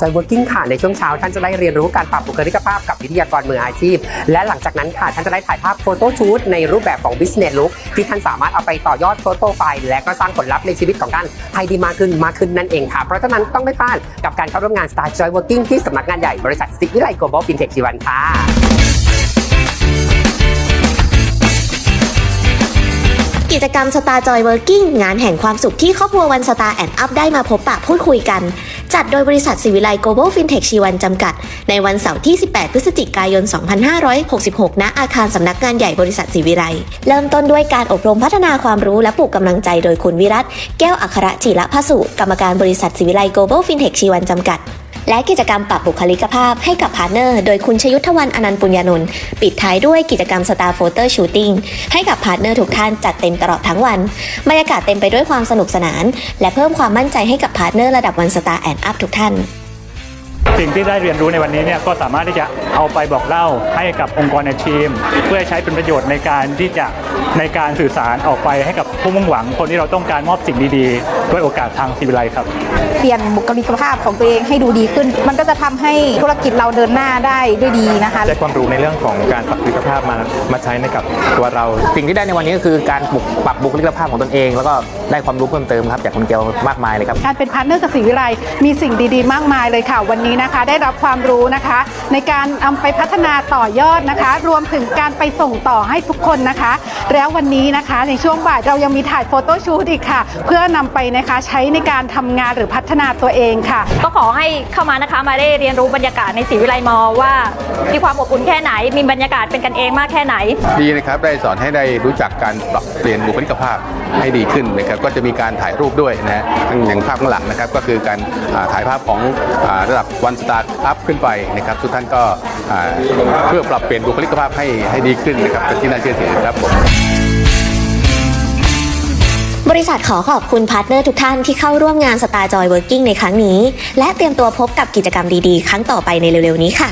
Joy Working ค่ะในช่วงเช้าท่านจะได้เรียนรู้การปรับบุคลิกภาพกับวิทยากรมืออาชีพ และหลังจากนั้นค่ะท่านจะได้ถ่ายภาพโฟโต้ชูตในรูปแบบของ Business Look ที่ท่านสามารถเอาไปต่อยอดโฟโต้ไฟล์และก็สร้างผลลัพธ์ในชีวิตของท่านให้ดีมากขึ้นมากขึ้นนั่นเองค่ะ เพราะฉะนั้นต้องไม่พลาดกับการเข้าร่วมงาน Star Joy Working ที่สำนักงานใหญ่บริษัทสิวิไล Global Fintech ชีวันค่ะกิจกรรม Star Joy Working งานแห่งความสุขที่ครอบครัววันสตาร์แอนด์อัพได้มาพบปะพูดคุยกัน จัดโดยบริษัทสิวิไลโกลบอลฟินเทคชีวันจำกัด ในวันเสาร์ที่ 18 พฤศจิกายน 2566 ณ อาคารสำนักงานใหญ่บริษัทสิวิไลเริ่มต้นด้วยการอบรมพัฒนาความรู้และปลูกกำลังใจโดยคุณวิรัตแก้วอัครจิระพสุกรรมการบริษัทสิวิไลโกลบอลฟินเทคชีวันจำกัด และกิจกรรมปรับบุคลิกภาพให้กับพาร์เนอร์ โดยคุณชยุทธวันอนันต์ปุญญานนท์ปิดท้ายด้วยกิจกรรมสตาร์โฟเตอร์ชูติงให้กับพาร์เนอร์ทุกท่านจัดเต็มตลอดทั้งวัน บรรยากาศเต็มไปด้วยความสนุกสนาน และเพิ่มความมั่นใจให้กับพาร์เนอร์ระดับวันสตาร์แอนด์อัพทุกท่าน สิ่งที่ได้เรียนรู้ในวันนี้เนี่ยก็สามารถที่จะเอาไปบอกเล่าให้กับองค์กรในทีม เพื่อใช้เป็นประโยชน์ในการที่จะในการสื่อสารออกไปให้กับผู้มุ่งหวังคนที่เราต้องการมอบสิ่งดีๆ ด้วยโอกาสทางซีวิไลครับ เปลี่ยนบุคลิกภาพของตัวเองให้ดูดีขึ้น มันก็จะทำให้ธุรกิจเราเดินหน้าได้ด้วยดีนะคะได้ความรู้ในเรื่องของการปรับบุคลิกภาพมามาใช้ในกับตัวเรา สิ่งที่ได้ในวันนี้ก็คือการปรับปรับบุคลิกภาพของตนเอง แล้วก็ได้ความรู้เพิ่มเติมครับจากคุณเกลมากมายเลยครับการเป็นพาร์ทเนอร์กับศรีวิไลมีสิ่งดีๆ มากมายเลยค่ะวันนี้นะคะได้รับความรู้นะคะ ในการเอาไปพัฒนาต่อยอดนะคะ รวมถึงการไปส่งต่อให้ทุกคนนะคะ แล้ววันนี้นะคะในช่วงบ่ายเรายังมีถ่ายโฟโต้ชูตอีกค่ะ เพื่อนำไปนะคะใช้ในการทำงานหรือพัฒนาตัวเองค่ะ ก็ขอให้เข้ามานะคะมาได้เรียนรู้บรรยากาศในศรีวิไลมอว่ามีความอบอุ่นแค่ไหน มีบรรยากาศเป็นกันเองมากแค่ไหน ดีนะครับได้สอนให้ได้รู้จักการปรับเปลี่ยนบุคลิกภาพให้ดีขึ้นนะครับก็จะมีการถ่ายรูปด้วยนะฮะทั้งอย่างภาพข้างหลังนะครับก็คือการอ่าถ่ายภาพของอาระดับวันสตาร์ทอัพขึ้นไปนะครับทุกท่านก็เพื่อปรับเปลี่ยนบุคลิกภาพให้ให้ดีขึ้นนะครับเป็นที่น่าเชื่อถือครับผมบริษัทขอขอบคุณพาร์ทเนอร์ทุกท่านที่เข้าร่วมงานสตาร์จอยเวิร์กิ่งในครั้งนี้ และเตรียมตัวพบกับกิจกรรมดีๆ ครั้งต่อไปในเร็วๆนี้ค่ะ